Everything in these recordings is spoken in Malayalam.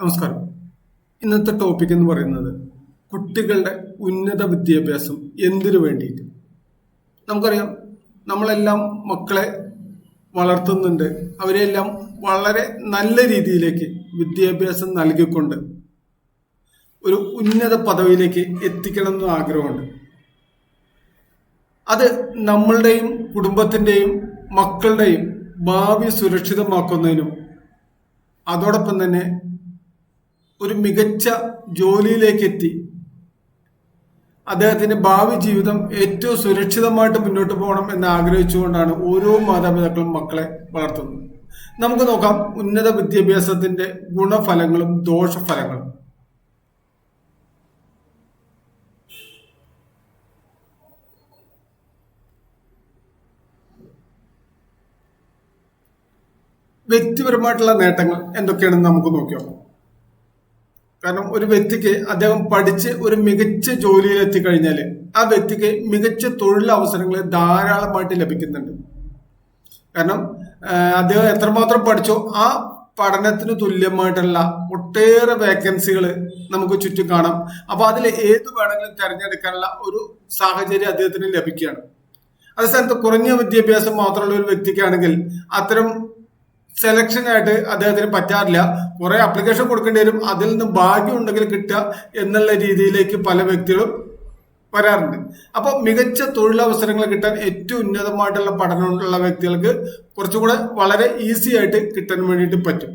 നമസ്കാരം. ഇന്നത്തെ ടോപ്പിക് എന്ന് പറയുന്നത് കുട്ടികളുടെ ഉന്നത വിദ്യാഭ്യാസം എന്തിനു വേണ്ടിയിട്ട്? നമുക്കറിയാം നമ്മളെല്ലാം മക്കളെ വളർത്തുന്നുണ്ട്. അവരെല്ലാം വളരെ നല്ല രീതിയിലേക്ക് വിദ്യാഭ്യാസം നൽകിക്കൊണ്ട് ഒരു ഉന്നത പദവിയിലേക്ക് എത്തിക്കണം എന്ന് ആഗ്രഹമുണ്ട്. അത് നമ്മളുടെയും കുടുംബത്തിന്റെയും മക്കളുടെയും ഭാവി സുരക്ഷിതമാക്കുന്നതിനും അതോടൊപ്പം തന്നെ ഒരു മികച്ച ജോലിയിലേക്ക് എത്തി അദ്ദേഹത്തിന്റെ ഭാവി ജീവിതം ഏറ്റവും സുരക്ഷിതമായിട്ട് മുന്നോട്ട് പോകണം എന്ന് ആഗ്രഹിച്ചുകൊണ്ടാണ് ഓരോ മാതാപിതാക്കളും മക്കളെ വളർത്തുന്നത്. നമുക്ക് നോക്കാം ഉന്നത വിദ്യാഭ്യാസത്തിന്റെ ഗുണഫലങ്ങളും ദോഷഫലങ്ങളും. വ്യക്തിപരമായിട്ടുള്ള നേട്ടങ്ങൾ എന്തൊക്കെയാണെന്ന് നമുക്ക് നോക്കിയാൽ കാരണം ഒരു വ്യക്തിക്ക് അദ്ദേഹം പഠിച്ച് ഒരു മികച്ച ജോലിയിൽ എത്തിക്കഴിഞ്ഞാൽ ആ വ്യക്തിക്ക് മികച്ച തൊഴിലവസരങ്ങൾ ധാരാളമായിട്ട് ലഭിക്കുന്നുണ്ട്. കാരണം അദ്ദേഹം എത്രമാത്രം പഠിച്ചോ ആ പഠനത്തിന് തുല്യമായിട്ടുള്ള ഒട്ടേറെ വേക്കൻസികൾ നമുക്ക് ചുറ്റും കാണാം. അപ്പൊ അതിൽ ഏത് വേണമെങ്കിലും തിരഞ്ഞെടുക്കാനുള്ള ഒരു സാഹചര്യം അദ്ദേഹത്തിന് ലഭിക്കുകയാണ്. അതേ സ്ഥലത്ത് കുറഞ്ഞ വിദ്യാഭ്യാസം മാത്രമുള്ള ഒരു വ്യക്തിക്കാണെങ്കിൽ അത്തരം സെലക്ഷൻ ആയിട്ട് അദ്ദേഹത്തിന് പറ്റാറില്ല. കുറെ അപ്ലിക്കേഷൻ കൊടുക്കേണ്ടി വരും. അതിൽ നിന്ന് ഭാഗ്യം ഉണ്ടെങ്കിൽ കിട്ടുക എന്നുള്ള രീതിയിലേക്ക് പല വ്യക്തികളും വരാറുണ്ട്. അപ്പോൾ മികച്ച തൊഴിലവസരങ്ങൾ കിട്ടാൻ ഏറ്റവും ഉന്നതമായിട്ടുള്ള പഠനമുള്ള വ്യക്തികൾക്ക് കുറച്ചുകൂടെ വളരെ ഈസി ആയിട്ട് കിട്ടാൻ വേണ്ടിയിട്ട് പറ്റും.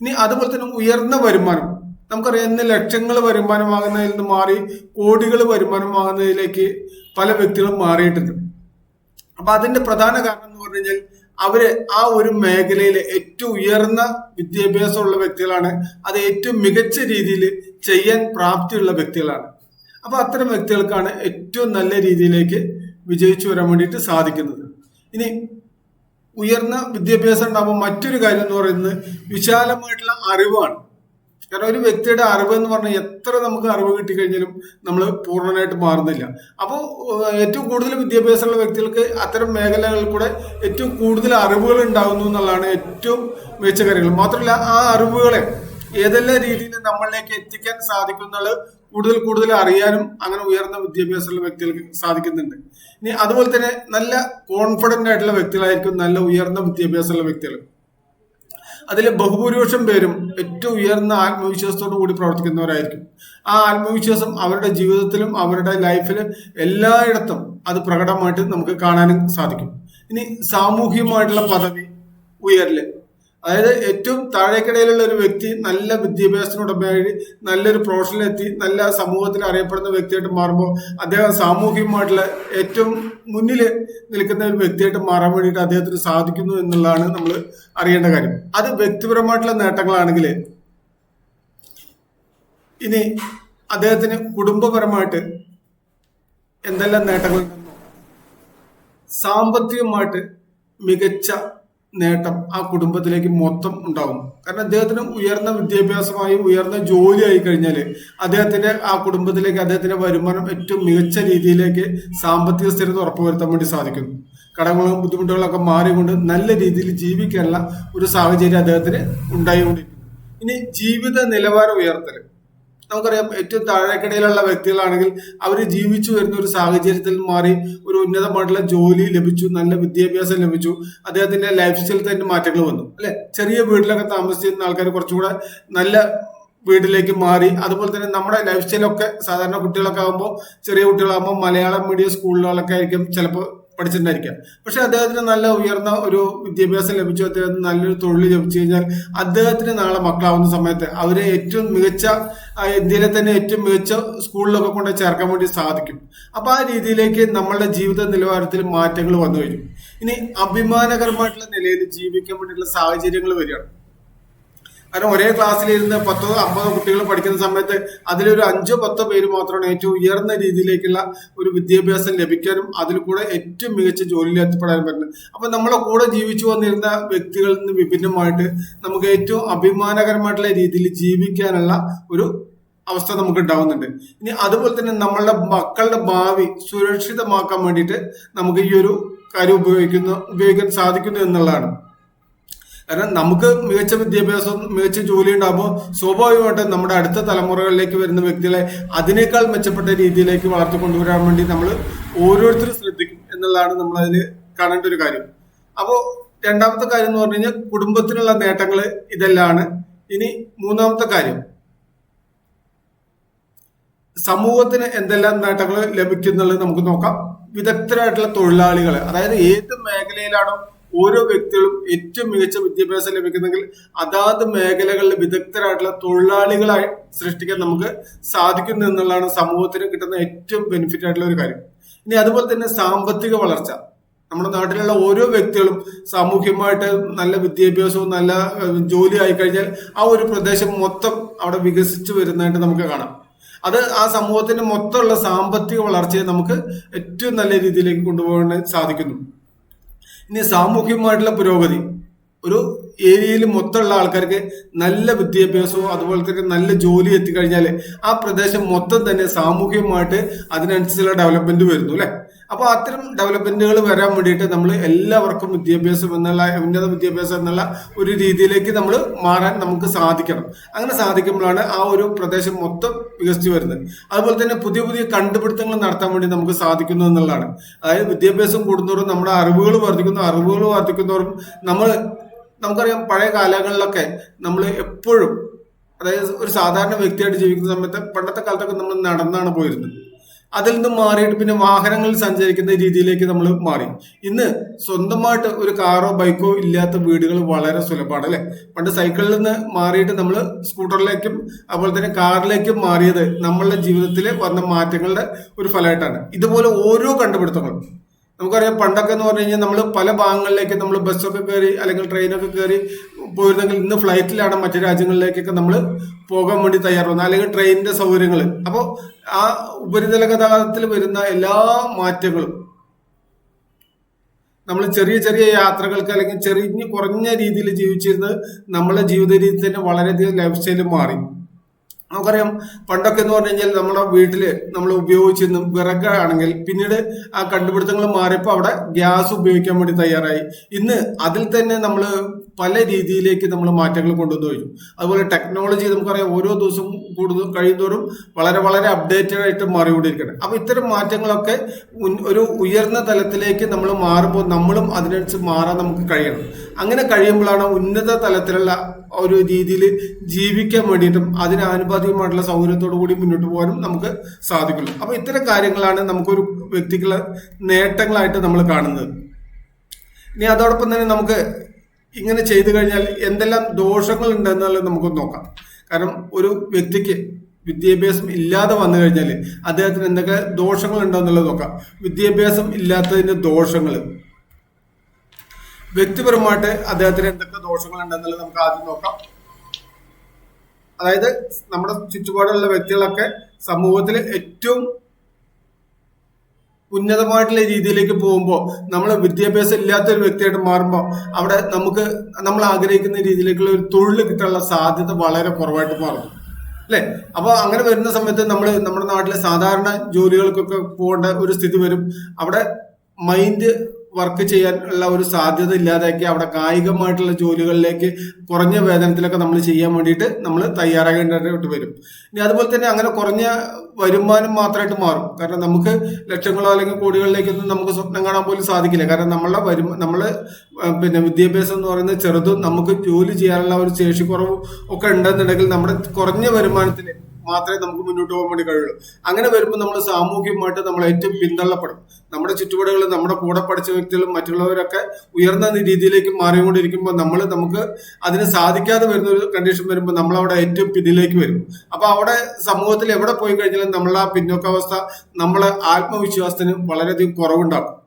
ഇനി അതുപോലെ തന്നെ ഉയർന്ന വരുമാനം. നമുക്കറിയാം ഇന്ന് ലക്ഷങ്ങൾ വരുമാനമാകുന്നതിൽ നിന്ന് മാറി കോടികൾ വരുമാനമാകുന്നതിലേക്ക് പല വ്യക്തികളും മാറിയിട്ടുണ്ട്. അപ്പൊ അതിന്റെ പ്രധാന കാരണം എന്ന് പറഞ്ഞു കഴിഞ്ഞാൽ അവർ ആ ഒരു മേഖലയിൽ ഏറ്റവും ഉയർന്ന വിദ്യാഭ്യാസമുള്ള വ്യക്തികളാണ്. അത് ഏറ്റവും മികച്ച രീതിയിൽ ചെയ്യാൻ പ്രാപ്തിയുള്ള വ്യക്തികളാണ്. അപ്പൊ അത്തരം വ്യക്തികൾക്കാണ് ഏറ്റവും നല്ല രീതിയിലേക്ക് വിജയിച്ചു വരാൻ വേണ്ടിയിട്ട് സാധിക്കുന്നത്. ഇനി ഉയർന്ന വിദ്യാഭ്യാസം ഉണ്ടാകുമ്പോൾ മറ്റൊരു കാര്യം എന്ന് പറയുന്നത് വിശാലമായിട്ടുള്ള അറിവാണ്. കാരണം ഒരു വ്യക്തിയുടെ അറിവ് എന്ന് പറഞ്ഞാൽ എത്ര നമുക്ക് അറിവ് കിട്ടിക്കഴിഞ്ഞാലും നമ്മൾ പൂർണമായിട്ട് മാറുന്നില്ല. അപ്പോൾ ഏറ്റവും കൂടുതൽ വിദ്യാഭ്യാസമുള്ള വ്യക്തികൾക്ക് അത്തരം മേഖലകളിൽ കൂടെ ഏറ്റവും കൂടുതൽ അറിവുകൾ ഉണ്ടാകുന്നു എന്നുള്ളതാണ് ഏറ്റവും മികച്ച കാര്യങ്ങൾ. മാത്രമല്ല ആ അറിവുകളെ ഏതെല്ലാം രീതിയിൽ നമ്മളിലേക്ക് എത്തിക്കാൻ സാധിക്കും എന്നുള്ളത് കൂടുതൽ കൂടുതൽ അറിയാനും അങ്ങനെ ഉയർന്ന വിദ്യാഭ്യാസമുള്ള വ്യക്തികൾക്ക് സാധിക്കുന്നുണ്ട്. ഇനി അതുപോലെ തന്നെ നല്ല കോൺഫിഡന്റ് ആയിട്ടുള്ള വ്യക്തികളായിരിക്കും നല്ല ഉയർന്ന വിദ്യാഭ്യാസമുള്ള വ്യക്തികൾ. അതിൽ ബഹുഭൂരിപക്ഷം പേരും ഏറ്റവും ഉയർന്ന ആത്മവിശ്വാസത്തോടു കൂടി പ്രവർത്തിക്കുന്നവരായിരിക്കും. ആ ആത്മവിശ്വാസം അവരുടെ ജീവിതത്തിലും അവരുടെ ലൈഫിലും എല്ലായിടത്തും അത് പ്രകടമായിട്ട് നമുക്ക് കാണാനും സാധിക്കും. ഇനി സാമൂഹികമായിട്ടുള്ള പദവി ഉയരൽ. അതായത് ഏറ്റവും താഴേക്കിടയിലുള്ള ഒരു വ്യക്തി നല്ല വിദ്യാഭ്യാസത്തിനുടമയായി നല്ലൊരു പ്രൊഫഷനിലെത്തി നല്ല സമൂഹത്തിൽ അറിയപ്പെടുന്ന വ്യക്തിയായിട്ട് മാറുമ്പോൾ അദ്ദേഹം സാമൂഹികമായിട്ടുള്ള ഏറ്റവും മുന്നിൽ നിൽക്കുന്ന ഒരു വ്യക്തിയായിട്ട് മാറാൻ വേണ്ടിയിട്ട് അദ്ദേഹത്തിന് സാധിക്കുന്നു എന്നുള്ളതാണ് നമ്മൾ അറിയേണ്ട കാര്യം. അത് വ്യക്തിപരമായിട്ടുള്ള നേട്ടങ്ങളാണെങ്കിൽ ഇനി അദ്ദേഹത്തിന് കുടുംബപരമായിട്ട് എന്തെല്ലാം നേട്ടങ്ങളുണ്ടെന്നോ സാമ്പത്തികമായിട്ട് മികച്ച നേട്ടം ആ കുടുംബത്തിലേക്ക് മൊത്തം ഉണ്ടാവും. കാരണം അദ്ദേഹത്തിന് ഉയർന്ന വിദ്യാഭ്യാസമായി ഉയർന്ന ജോലിയായി കഴിഞ്ഞാൽ അദ്ദേഹത്തിന്റെ ആ കുടുംബത്തിലേക്ക് അദ്ദേഹത്തിന്റെ വരുമാനം ഏറ്റവും മികച്ച രീതിയിലേക്ക് സാമ്പത്തിക സ്ഥിരത ഉറപ്പുവരുത്താൻ വേണ്ടി സാധിക്കും. കടങ്ങളും ബുദ്ധിമുട്ടുകളൊക്കെ മാറിക്കൊണ്ട് നല്ല രീതിയിൽ ജീവിക്കാനുള്ള ഒരു സാഹചര്യം അദ്ദേഹത്തിന് ഉണ്ടായിക്കൊണ്ടിരിക്കുന്നു. ഇനി ജീവിത നിലവാരം ഉയർത്തൽ നമുക്കറിയാം ഏറ്റവും താഴേക്കിടയിലുള്ള വ്യക്തികളാണെങ്കിൽ അവർ ജീവിച്ചു വരുന്ന ഒരു സാഹചര്യത്തിൽ മാറി ഒരു ഉന്നതമായിട്ടുള്ള ജോലി ലഭിച്ചു നല്ല വിദ്യാഭ്യാസം ലഭിച്ചു അദ്ദേഹത്തിന്റെ ലൈഫ് സ്റ്റൈലിൽ തന്നെ മാറ്റങ്ങൾ വന്നു അല്ലെ? ചെറിയ വീട്ടിലൊക്കെ താമസിച്ചിരുന്ന ആൾക്കാർ കുറച്ചുകൂടെ നല്ല വീട്ടിലേക്ക് മാറി അതുപോലെ തന്നെ നമ്മുടെ ലൈഫ് സ്റ്റൈലൊക്കെ സാധാരണ കുട്ടികളൊക്കെ ആകുമ്പോൾ ചെറിയ കുട്ടികളാകുമ്പോൾ മലയാളം മീഡിയം സ്കൂളുകളൊക്കെ ആയിരിക്കും ചിലപ്പോൾ പഠിച്ചിട്ടുണ്ടായിരിക്കാം. പക്ഷെ അദ്ദേഹത്തിന് നല്ല ഉയർന്ന ഒരു വിദ്യാഭ്യാസം ലഭിച്ചു. അദ്ദേഹത്തിന് നല്ലൊരു തൊഴിൽ ലഭിച്ചു കഴിഞ്ഞാൽ അദ്ദേഹത്തിന് നാളെ മക്കളാവുന്ന സമയത്ത് അവരെ ഏറ്റവും മികച്ച ഇന്ത്യയിലെ തന്നെ ഏറ്റവും മികച്ച സ്കൂളിലൊക്കെ കൊണ്ട് ചേർക്കാൻ വേണ്ടി സാധിക്കും. അപ്പൊ ആ രീതിയിലേക്ക് നമ്മളുടെ ജീവിത നിലവാരത്തിൽ മാറ്റങ്ങൾ വന്നു കഴിഞ്ഞു. ഇനി അഭിമാനകരമായിട്ടുള്ള നിലയിൽ ജീവിക്കാൻ വേണ്ടിയിട്ടുള്ള സാഹചര്യങ്ങൾ വരികയാണ്. കാരണം ഒരേ ക്ലാസ്സിലിരുന്ന് പത്തോ അമ്പതോ കുട്ടികൾ പഠിക്കുന്ന സമയത്ത് അതിലൊരു അഞ്ചോ പത്തോ പേര് മാത്രമാണ് ഏറ്റവും ഉയർന്ന രീതിയിലേക്കുള്ള ഒരു വിദ്യാഭ്യാസം ലഭിക്കാനും അതിൽ കൂടെ ഏറ്റവും മികച്ച ജോലിയിൽ എത്തിപ്പെടാനും പറ്റുന്നത്. അപ്പൊ നമ്മളെ കൂടെ ജീവിച്ചു വന്നിരുന്ന വ്യക്തികളിൽ നിന്ന് വിഭിന്നമായിട്ട് നമുക്ക് ഏറ്റവും അഭിമാനകരമായിട്ടുള്ള രീതിയിൽ ജീവിക്കാനുള്ള ഒരു അവസ്ഥ നമുക്ക് ഉണ്ടാവുന്നുണ്ട്. ഇനി അതുപോലെ തന്നെ നമ്മളുടെ മക്കളുടെ ഭാവി സുരക്ഷിതമാക്കാൻ വേണ്ടിയിട്ട് നമുക്ക് ഈ ഒരു കാര്യം ഉപയോഗിക്കുന്ന ഉപയോഗിക്കാൻ സാധിക്കുന്നു എന്നുള്ളതാണ്. കാരണം നമുക്ക് മികച്ച വിദ്യാഭ്യാസം മികച്ച ജോലി ഉണ്ടാകുമ്പോൾ സ്വാഭാവികമായിട്ടും നമ്മുടെ അടുത്ത തലമുറകളിലേക്ക് വരുന്ന വ്യക്തികളെ അതിനേക്കാൾ മെച്ചപ്പെട്ട രീതിയിലേക്ക് വളർത്തി കൊണ്ടുവരാൻ വേണ്ടി നമ്മൾ ഓരോരുത്തരും ശ്രദ്ധിക്കും എന്നുള്ളതാണ് നമ്മൾ അതിൽ കാണേണ്ട ഒരു കാര്യം. അപ്പോൾ രണ്ടാമത്തെ കാര്യം എന്ന് പറഞ്ഞു കഴിഞ്ഞാൽ കുടുംബത്തിനുള്ള നേട്ടങ്ങൾ ഇതെല്ലാമാണ്. ഇനി മൂന്നാമത്തെ കാര്യം. സമൂഹത്തിന് എന്തെല്ലാം നേട്ടങ്ങൾ ലഭിക്കുന്നുള്ളത് നമുക്ക് നോക്കാം. വിദഗ്ധരായിട്ടുള്ള തൊഴിലാളികൾ അതായത് ഏത് മേഖലയിലാണോ ഓരോ വ്യക്തികളും ഏറ്റവും മികച്ച വിദ്യാഭ്യാസം ലഭിക്കുന്നെങ്കിൽ അതാത് മേഖലകളിൽ വിദഗ്ധരായിട്ടുള്ള തൊഴിലാളികളായി സൃഷ്ടിക്കാൻ നമുക്ക് സാധിക്കുന്നു എന്നുള്ളതാണ് സമൂഹത്തിന് കിട്ടുന്ന ഏറ്റവും ബെനിഫിറ്റ് ആയിട്ടുള്ള ഒരു കാര്യം. ഇനി അതുപോലെ തന്നെ സാമ്പത്തിക വളർച്ച. നമ്മുടെ നാട്ടിലുള്ള ഓരോ വ്യക്തികളും സാമൂഹ്യമായിട്ട് നല്ല വിദ്യാഭ്യാസവും നല്ല ജോലി ആയി കഴിഞ്ഞാൽ ആ ഒരു പ്രദേശം മൊത്തം അവിടെ വികസിച്ചു വരുന്നതായിട്ട് നമുക്ക് കാണാം. അത് ആ സമൂഹത്തിന്റെ മൊത്തമുള്ള സാമ്പത്തിക വളർച്ചയെ നമുക്ക് ഏറ്റവും നല്ല രീതിയിലേക്ക് കൊണ്ടുപോകാൻ സാധിക്കുന്നു. ഇനി സാമൂഹികമായിട്ടുള്ള പുരോഗതി. ഒരു ഏരിയയിൽ മൊത്തമുള്ള ആൾക്കാർക്ക് നല്ല വിദ്യാഭ്യാസവും അതുപോലെ തന്നെ നല്ല ജോലി എത്തിക്കഴിഞ്ഞാൽ ആ പ്രദേശം മൊത്തം തന്നെ സാമൂഹികമായിട്ട് അതിനനുസരിച്ചുള്ള ഡെവലപ്മെന്റ് വരുന്നു അല്ലെ? അപ്പോൾ അത്തരം ഡെവലപ്മെന്റുകൾ വരാൻ വേണ്ടിയിട്ട് നമ്മൾ എല്ലാവർക്കും വിദ്യാഭ്യാസം എന്നുള്ള ഉന്നത വിദ്യാഭ്യാസം എന്നുള്ള ഒരു രീതിയിലേക്ക് നമ്മൾ മാറാൻ നമുക്ക് സാധിക്കണം. അങ്ങനെ സാധിക്കുമ്പോഴാണ് ആ ഒരു പ്രദേശം മൊത്തം വികസിച്ചു വരുന്നത്. അതുപോലെ തന്നെ പുതിയ പുതിയ കണ്ടുപിടുത്തങ്ങൾ നടത്താൻ വേണ്ടി നമുക്ക് സാധിക്കുന്നു എന്നുള്ളതാണ്. അതായത് വിദ്യാഭ്യാസം കൂടുന്നതോറും നമ്മുടെ അറിവുകൾ വർദ്ധിക്കുന്നു അറിവുകൾ വർദ്ധിക്കുന്നതോറും നമ്മൾ നമുക്കറിയാം പഴയ കാലങ്ങളിലൊക്കെ നമ്മൾ എപ്പോഴും അതായത് ഒരു സാധാരണ വ്യക്തിയായിട്ട് ജീവിക്കുന്ന സമയത്ത് പണ്ടത്തെ കാലത്തൊക്കെ നമ്മൾ നടന്നാണ് പോയിരുന്നത്. അതിൽ നിന്ന് മാറിയിട്ട് പിന്നെ വാഹനങ്ങളിൽ സഞ്ചരിക്കുന്ന രീതിയിലേക്ക് നമ്മൾ മാറി. ഇന്ന് സ്വന്തമായിട്ട് ഒരു കാറോ ബൈക്കോ ഇല്ലാത്ത വീടുകൾ വളരെ സുലഭമാണ് അല്ലെ? പണ്ട് സൈക്കിളിൽ നിന്ന് മാറിയിട്ട് നമ്മൾ സ്കൂട്ടറിലേക്കും അതുപോലെ തന്നെ കാറിലേക്കും മാറിയത് നമ്മളുടെ ജീവിതത്തിൽ വന്ന മാറ്റങ്ങളുടെ ഒരു ഫലമായിട്ടാണ്. ഇതുപോലെ ഓരോ കണ്ടുപിടുത്തങ്ങളും നമുക്കറിയാം പണ്ടൊക്കെ എന്ന് പറഞ്ഞു കഴിഞ്ഞാൽ നമ്മൾ പല ഭാഗങ്ങളിലേക്ക് നമ്മൾ ബസ്സൊക്കെ കയറി അല്ലെങ്കിൽ ട്രെയിനൊക്കെ കയറി പോയിരുന്നെങ്കിൽ ഇന്ന് ഫ്ലൈറ്റിലാണ് മറ്റു രാജ്യങ്ങളിലേക്കൊക്കെ നമ്മൾ പോകാൻ വേണ്ടി തയ്യാറാവുന്നത്. അല്ലെങ്കിൽ ട്രെയിനിന്റെ സൗകര്യങ്ങൾ അപ്പോൾ ആ ഉപരിതല ഗതാഗതത്തിൽ വരുന്ന എല്ലാ മാറ്റങ്ങളും നമ്മൾ ചെറിയ ചെറിയ യാത്രകൾക്ക് അല്ലെങ്കിൽ ചെറിയ കുറഞ്ഞ രീതിയിൽ ജീവിച്ചിരുന്നത് നമ്മളെ ജീവിത രീതി തന്നെ വളരെയധികം ലൈഫ് സ്റ്റൈൽ മാറി. നമുക്കറിയാം പണ്ടൊക്കെ എന്ന് പറഞ്ഞു കഴിഞ്ഞാൽ നമ്മുടെ വീട്ടിൽ നമ്മൾ ഉപയോഗിച്ചിരുന്ന വിറകാണെങ്കിൽ പിന്നീട് ആ കണ്ടുപിടുത്തങ്ങൾ മാറിയപ്പോൾ അവിടെ ഗ്യാസ് ഉപയോഗിക്കാൻ വേണ്ടി തയ്യാറായി. ഇന്ന് അതിൽ തന്നെ നമ്മൾ പല രീതിയിലേക്ക് നമ്മൾ മാറ്റങ്ങൾ കൊണ്ടുവന്നു അതുപോലെ ടെക്നോളജി നമുക്കറിയാം ഓരോ ദിവസവും കൂടുതൽ കഴിയുന്നതോറും വളരെ വളരെ അപ്ഡേറ്റഡ് ആയിട്ട് മാറിക്കൊണ്ടിരിക്കുകയാണ്. അപ്പോൾ ഇത്തരം മാറ്റങ്ങളൊക്കെ ഒരു ഉയർന്ന തലത്തിലേക്ക് നമ്മൾ മാറുമ്പോൾ നമ്മളും അതിനനുസരിച്ച് മാറാൻ നമുക്ക് കഴിയണം. അങ്ങനെ കഴിയുമ്പോഴാണ് ഉന്നത തലത്തിലുള്ള ഒരു രീതിയിൽ ജീവിക്കാൻ വേണ്ടിയിട്ടും അതിന് ആനുപാതികമായിട്ടുള്ള സൗകര്യത്തോടു കൂടി മുന്നോട്ട് പോകാനും നമുക്ക് സാധിക്കുള്ളൂ. അപ്പൊ ഇത്തരം കാര്യങ്ങളാണ് നമുക്കൊരു വ്യക്തികളെ നേട്ടങ്ങളായിട്ട് നമ്മൾ കാണുന്നത്. ഇനി അതോടൊപ്പം തന്നെ നമുക്ക് ഇങ്ങനെ ചെയ്തു കഴിഞ്ഞാൽ എന്തെല്ലാം ദോഷങ്ങൾ ഉണ്ടെന്നുള്ളത് നമുക്ക് നോക്കാം. കാരണം ഒരു വ്യക്തിക്ക് വിദ്യാഭ്യാസം ഇല്ലാതെ വന്നു കഴിഞ്ഞാൽ അദ്ദേഹത്തിന് എന്തൊക്കെ ദോഷങ്ങൾ ഉണ്ടോ എന്നുള്ളത് നോക്കാം. വിദ്യാഭ്യാസം ഇല്ലാത്തതിന്റെ ദോഷങ്ങൾ. വ്യക്തിപരമായിട്ട് അദ്ദേഹത്തിന് എന്തൊക്കെ ദോഷങ്ങൾ ഉണ്ടെന്നുള്ളത് നമുക്ക് ആദ്യം നോക്കാം. അതായത് നമ്മുടെ ചുറ്റുപാടുള്ള വ്യക്തികളൊക്കെ സമൂഹത്തിൽ ഏറ്റവും ഉന്നതമായിട്ടുള്ള രീതിയിലേക്ക് പോകുമ്പോൾ നമ്മൾ വിദ്യാഭ്യാസം ഇല്ലാത്ത ഒരു വ്യക്തിയായിട്ട് മാറുമ്പോൾ അവിടെ നമുക്ക് നമ്മൾ ആഗ്രഹിക്കുന്ന രീതിയിലേക്കുള്ള ഒരു തൊഴിൽ കിട്ടാനുള്ള സാധ്യത വളരെ കുറവായിട്ട് മാറുന്നു. അല്ലെ? അപ്പോൾ അങ്ങനെ വരുന്ന സമയത്ത് നമ്മൾ നമ്മുടെ നാട്ടിലെ സാധാരണ ജോലികൾക്കൊക്കെ പോകേണ്ട ഒരു സ്ഥിതി വരും. അവിടെ മൈൻഡ് വർക്ക് ചെയ്യാൻ ഉള്ള ഒരു സാധ്യത ഇല്ലാതാക്കി അവിടെ കായികമായിട്ടുള്ള ജോലികളിലേക്ക് കുറഞ്ഞ വേതനത്തിലൊക്കെ നമ്മൾ ചെയ്യാൻ വേണ്ടിയിട്ട് നമ്മൾ തയ്യാറാകേണ്ടതായിട്ട് വരും. ഇനി അതുപോലെ തന്നെ അങ്ങനെ കുറഞ്ഞ വരുമാനം മാത്രമായിട്ട് മാറും. കാരണം നമുക്ക് ലക്ഷങ്ങളോ അല്ലെങ്കിൽ കോടികളിലേക്കൊന്നും നമുക്ക് സ്വപ്നം കാണാൻ പോലും സാധിക്കില്ല. കാരണം നമ്മളെ വരും നമ്മൾ പിന്നെ വിദ്യാഭ്യാസം എന്ന് പറയുന്നത് ചെറുതും നമുക്ക് ജോലി ചെയ്യാനുള്ള ഒരു ശേഷി കുറവും ഒക്കെ ഉണ്ടെന്നുണ്ടെങ്കിൽ നമ്മുടെ കുറഞ്ഞ വരുമാനത്തിൽ മാത്രമേ നമുക്ക് മുന്നോട്ട് പോകാൻ വേണ്ടി കഴിയുള്ളൂ. അങ്ങനെ വരുമ്പോൾ നമ്മൾ സാമൂഹികമായിട്ട് നമ്മൾ ഏറ്റവും പിന്തള്ളപ്പെടും. നമ്മുടെ ചുറ്റുപാടുകളിൽ നമ്മുടെ കൂടെ പഠിച്ച വ്യക്തികളും മറ്റുള്ളവരൊക്കെ ഉയർന്ന രീതിയിലേക്ക് മാറിക്കൊണ്ടിരിക്കുമ്പോൾ നമ്മൾ നമുക്ക് അതിന് സാധിക്കാതെ വരുന്ന ഒരു കണ്ടീഷൻ വരുമ്പോൾ നമ്മൾ അവിടെ ഏറ്റവും പിന്നിലേക്ക് വരും. അപ്പോൾ അവിടെ സമൂഹത്തിൽ എവിടെ പോയി കഴിഞ്ഞാലും നമ്മളെ ആ പിന്നോക്കാവസ്ഥ നമ്മളെ ആത്മവിശ്വാസത്തിന് വളരെയധികം കുറവുണ്ടാകും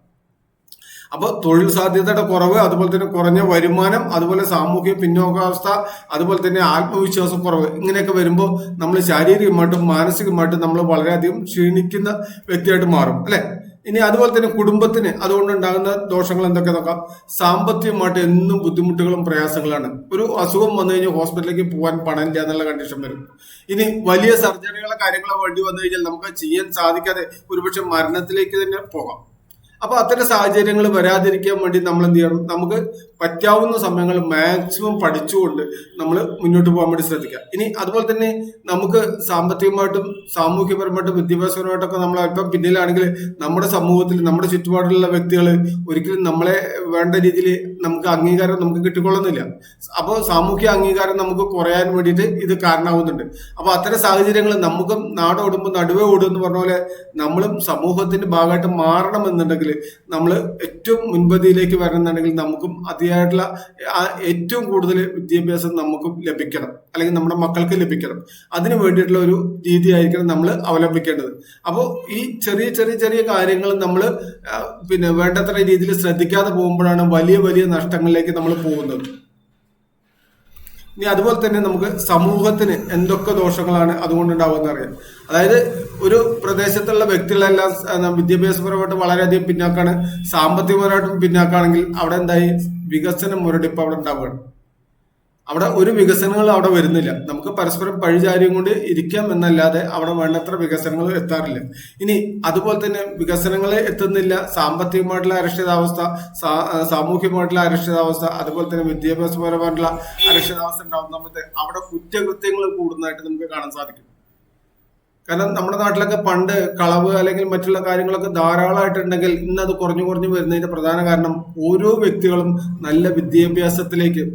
അപ്പോൾ തൊഴിൽ സാധ്യതയുടെ കുറവ് അതുപോലെ തന്നെ കുറഞ്ഞ വരുമാനം അതുപോലെ സാമൂഹിക പിന്നോക്കാവസ്ഥ അതുപോലെ തന്നെ ആത്മവിശ്വാസം കുറവ് ഇങ്ങനെയൊക്കെ വരുമ്പോൾ നമ്മൾ ശാരീരികമായിട്ടും മാനസികമായിട്ടും നമ്മൾ വളരെയധികം ക്ഷീണിക്കുന്ന വ്യക്തിയായിട്ട് മാറും അല്ലെ? ഇനി അതുപോലെ തന്നെ കുടുംബത്തിന് അതുകൊണ്ടുണ്ടാകുന്ന ദോഷങ്ങൾ എന്തൊക്കെ നോക്കാം? സാമ്പത്തികമായിട്ട് എന്നും ബുദ്ധിമുട്ടുകളും പ്രയാസങ്ങളാണ്. ഒരു അസുഖം വന്നു കഴിഞ്ഞാൽ ഹോസ്പിറ്റലിലേക്ക് പോകാൻ പണമില്ല എന്നുള്ള കണ്ടീഷൻ വരും. ഇനി വലിയ സർജറികളോ കാര്യങ്ങളോ വേണ്ടി വന്നു കഴിഞ്ഞാൽ നമുക്ക് ചെയ്യാൻ സാധിക്കാതെ ഒരുപക്ഷെ മരണത്തിലേക്ക് തന്നെ പോകാം. അപ്പൊ അത്തരം സാഹചര്യങ്ങൾ വരാതിരിക്കാൻ വേണ്ടി നമ്മൾ എന്ത് ചെയ്യണം? നമുക്ക് പറ്റാവുന്ന സമയങ്ങൾ മാക്സിമം പഠിച്ചുകൊണ്ട് നമ്മൾ മുന്നോട്ട് പോകാൻ വേണ്ടി ശ്രദ്ധിക്കുക. ഇനി അതുപോലെ തന്നെ നമുക്ക് സാമ്പത്തികമായിട്ടും സാമൂഹ്യപരമായിട്ടും വിദ്യാഭ്യാസപരമായിട്ടൊക്കെ നമ്മൾ അല്പം പിന്നിലാണെങ്കിൽ നമ്മുടെ സമൂഹത്തിൽ നമ്മുടെ ചുറ്റുപാടിലുള്ള വ്യക്തികൾ ഒരിക്കലും നമ്മളെ വേണ്ട രീതിയിൽ നമുക്ക് അംഗീകാരം നമുക്ക് കിട്ടിക്കൊള്ളുന്നില്ല. അപ്പോൾ സാമൂഹ്യ അംഗീകാരം നമുക്ക് കുറയാൻ വേണ്ടിയിട്ട് ഇത് കാരണമാവുന്നുണ്ട്. അപ്പോൾ അത്തരം സാഹചര്യങ്ങൾ നമുക്കും നാടോടുമ്പോൾ നടുവേ ഓടും എന്ന് പറഞ്ഞ പോലെ നമ്മളും സമൂഹത്തിന്റെ ഭാഗമായിട്ട് മാറണം എന്നുണ്ടെങ്കിൽ നമ്മൾ ഏറ്റവും മുൻപതിയിലേക്ക് വരണമെന്നുണ്ടെങ്കിൽ നമുക്കും അതിയായിട്ടുള്ള ഏറ്റവും കൂടുതൽ വിദ്യാഭ്യാസം നമുക്കും ലഭിക്കണം. അല്ലെങ്കിൽ നമ്മുടെ മക്കൾക്ക് ലഭിക്കണം. അതിന് വേണ്ടിയിട്ടുള്ള ഒരു രീതി ആയിരിക്കണം നമ്മൾ അവലംബിക്കേണ്ടത്. അപ്പോൾ ഈ ചെറിയ ചെറിയ ചെറിയ കാര്യങ്ങൾ നമ്മൾ പിന്നെ വേണ്ടത്ര രീതിയിൽ ശ്രദ്ധിക്കാതെ പോകുമ്പോഴാണ് വലിയ വലിയ നഷ്ടങ്ങളിലേക്ക് നമ്മൾ പോകുന്നത്. ഇനി അതുപോലെ തന്നെ നമുക്ക് സമൂഹത്തിന് എന്തൊക്കെ ദോഷങ്ങളാണ് അതുകൊണ്ട് ഉണ്ടാവുമെന്ന് അറിയാം. അതായത് ഒരു പ്രദേശത്തുള്ള വ്യക്തികളെല്ലാം വിദ്യാഭ്യാസപരമായിട്ട് വളരെയധികം പിന്നാക്കാണ്. സാമ്പത്തികപരമായിട്ടും പിന്നാക്കാണെങ്കിൽ അവിടെ എന്തായി? വികസനം മുരടിപ്പ് അവിടെ ഉണ്ടാവുകയാണ്. അവിടെ ഒരു വികസനങ്ങൾ അവിടെ വരുന്നില്ല. നമുക്ക് പരസ്പരം പഴിചാരിയും കൊണ്ട് ഇരിക്കാം എന്നല്ലാതെ അവിടെ വേണ്ടത്ര വികസനങ്ങൾ എത്താറില്ല. ഇനി അതുപോലെ തന്നെ വികസനങ്ങൾ എത്തുന്നില്ല. സാമ്പത്തികമായിട്ടുള്ള അരക്ഷിതാവസ്ഥ സാമൂഹ്യമായിട്ടുള്ള അരക്ഷിതാവസ്ഥ അതുപോലെ തന്നെ വിദ്യാഭ്യാസപരമായിട്ടുള്ള അരക്ഷിതാവസ്ഥ ഉണ്ടാവുന്ന സമയത്ത് അവിടെ കുറ്റകൃത്യങ്ങൾ കൂടുന്നതായിട്ട് നമുക്ക് കാണാൻ സാധിക്കും. കാരണം നമ്മുടെ നാട്ടിലൊക്കെ പണ്ട് കളവ് അല്ലെങ്കിൽ മറ്റുള്ള കാര്യങ്ങളൊക്കെ ധാരാളമായിട്ടുണ്ടെങ്കിൽ ഇന്ന് അത് കുറഞ്ഞു കുറഞ്ഞു വരുന്നതിന്റെ പ്രധാന കാരണം ഓരോ വ്യക്തികളും നല്ല വിദ്യാഭ്യാസത്തിലേക്ക്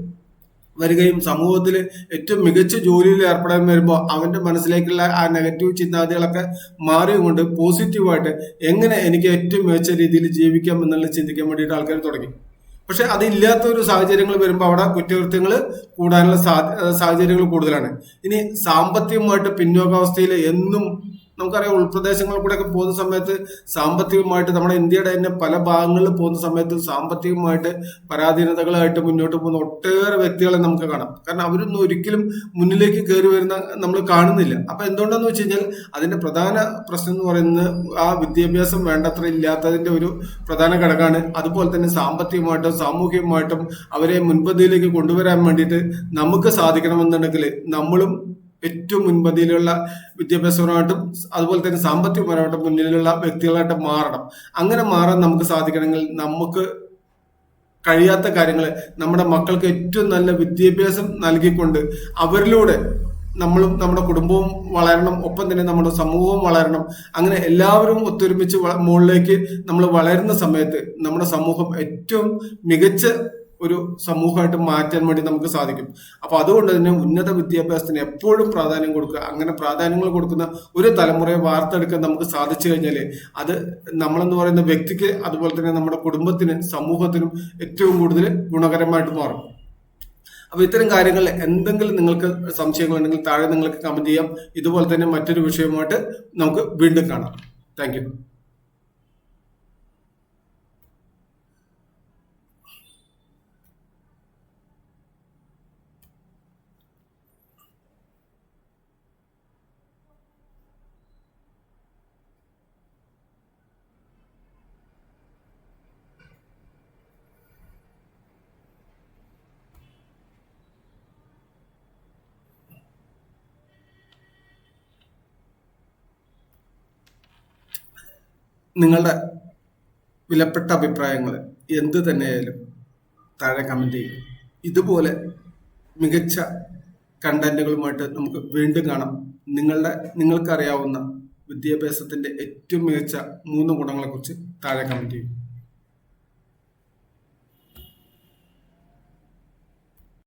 വരികയും സമൂഹത്തിൽ ഏറ്റവും മികച്ച ജോലിയിൽ ഏർപ്പെടാൻ വരുമ്പോൾ അവന്റെ മനസ്സിലേക്കുള്ള ആ നെഗറ്റീവ് ചിന്താഗതികളൊക്കെ മാറിയുകൊണ്ട് പോസിറ്റീവായിട്ട് എങ്ങനെ എനിക്ക് ഏറ്റവും മികച്ച രീതിയിൽ ജീവിക്കാം എന്നുള്ള ചിന്തിക്കാൻ വേണ്ടിയിട്ട് ആൾക്കാർ തുടങ്ങി. പക്ഷെ അതില്ലാത്ത ഒരു സാഹചര്യങ്ങൾ വരുമ്പോൾ അവിടെ കുറ്റകൃത്യങ്ങൾ കൂടാനുള്ള സാഹചര്യങ്ങൾ കൂടുതലാണ്. ഇനി സാമ്പത്തികമായിട്ട് പിന്നോക്കാവസ്ഥയിൽ എന്നും നമുക്കറിയാം ഉൾപ്രദേശങ്ങളിൽ കൂടെയൊക്കെ പോകുന്ന സമയത്ത് സാമ്പത്തികമായിട്ട് നമ്മുടെ ഇന്ത്യയുടെ തന്നെ പല ഭാഗങ്ങളിൽ പോകുന്ന സമയത്ത് സാമ്പത്തികമായിട്ട് പരാധീനതകളായിട്ട് മുന്നോട്ട് പോകുന്ന ഒട്ടേറെ വ്യക്തികളെ നമുക്ക് കാണാം. കാരണം അവരൊന്നും ഒരിക്കലും മുന്നിലേക്ക് കയറി വരുന്ന നമ്മൾ കാണുന്നില്ല. അപ്പൊ എന്തുകൊണ്ടാന്ന് വെച്ച് കഴിഞ്ഞാൽ അതിന്റെ പ്രധാന പ്രശ്നം എന്ന് പറയുന്നത് ആ വിദ്യാഭ്യാസം വേണ്ടത്ര ഇല്ലാത്തതിന്റെ ഒരു പ്രധാന ഘടകമാണ്. അതുപോലെ തന്നെ സാമ്പത്തികമായിട്ടും സാമൂഹികമായിട്ടും അവരെ മുൻപന്തിയിലേക്ക് കൊണ്ടുവരാൻ വേണ്ടിയിട്ട് നമുക്ക് സാധിക്കണമെന്നുണ്ടെങ്കിൽ നമ്മളും ഏറ്റവും മുൻപന്തിയിലുള്ള വിദ്യാഭ്യാസപരമായിട്ടും അതുപോലെ തന്നെ സാമ്പത്തികപരമായിട്ടും മുന്നിലുള്ള വ്യക്തികളായിട്ട് മാറണം. അങ്ങനെ മാറാൻ നമുക്ക് സാധിക്കണമെങ്കിൽ നമുക്ക് കഴിയാത്ത കാര്യങ്ങൾ നമ്മുടെ മക്കൾക്ക് ഏറ്റവും നല്ല വിദ്യാഭ്യാസം നൽകിക്കൊണ്ട് അവരിലൂടെ നമ്മളും നമ്മുടെ കുടുംബവും വളരണം ഒപ്പം തന്നെ നമ്മുടെ സമൂഹവും വളരണം. അങ്ങനെ എല്ലാവരും ഒത്തൊരുമിച്ച് മുകളിലേക്ക് നമ്മൾ വളരുന്ന സമയത്ത് നമ്മുടെ സമൂഹം ഏറ്റവും മികച്ച ഒരു സമൂഹമായിട്ട് മാറ്റാൻ വേണ്ടി നമുക്ക് സാധിക്കും. അപ്പൊ അതുകൊണ്ട് തന്നെ ഉന്നത വിദ്യാഭ്യാസത്തിന് എപ്പോഴും പ്രാധാന്യം കൊടുക്കുക. അങ്ങനെ പ്രാധാന്യങ്ങൾ കൊടുക്കുന്ന ഒരു തലമുറയെ വാർത്തെടുക്കാൻ നമുക്ക് സാധിച്ചു കഴിഞ്ഞാൽ അത് നമ്മളെന്ന് പറയുന്ന വ്യക്തിക്ക് അതുപോലെ തന്നെ നമ്മുടെ കുടുംബത്തിന് സമൂഹത്തിനും ഏറ്റവും കൂടുതൽ ഗുണകരമായിട്ട് മാറും. അപ്പൊ ഇത്തരം കാര്യങ്ങളിൽ എന്തെങ്കിലും നിങ്ങൾക്ക് സംശയങ്ങൾ ഉണ്ടെങ്കിൽ താഴെ നിങ്ങൾക്ക് കമന്റ് ചെയ്യാം. ഇതുപോലെ തന്നെ മറ്റൊരു വിഷയമായിട്ട് നമുക്ക് വീണ്ടും കാണാം. താങ്ക് നിങ്ങളുടെ വിലപ്പെട്ട അഭിപ്രായങ്ങൾ എന്ത് തന്നെയായാലും താഴെ കമന്റ് ചെയ്യും. ഇതുപോലെ മികച്ച കണ്ടന്റുകളുമായിട്ട് നമുക്ക് വീണ്ടും കാണാം. നിങ്ങളുടെ നിങ്ങൾക്കറിയാവുന്ന വിദ്യാഭ്യാസത്തിന്റെ ഏറ്റവും മികച്ച മൂന്ന് ഗുണങ്ങളെക്കുറിച്ച് താഴെ കമന്റ് ചെയ്യും.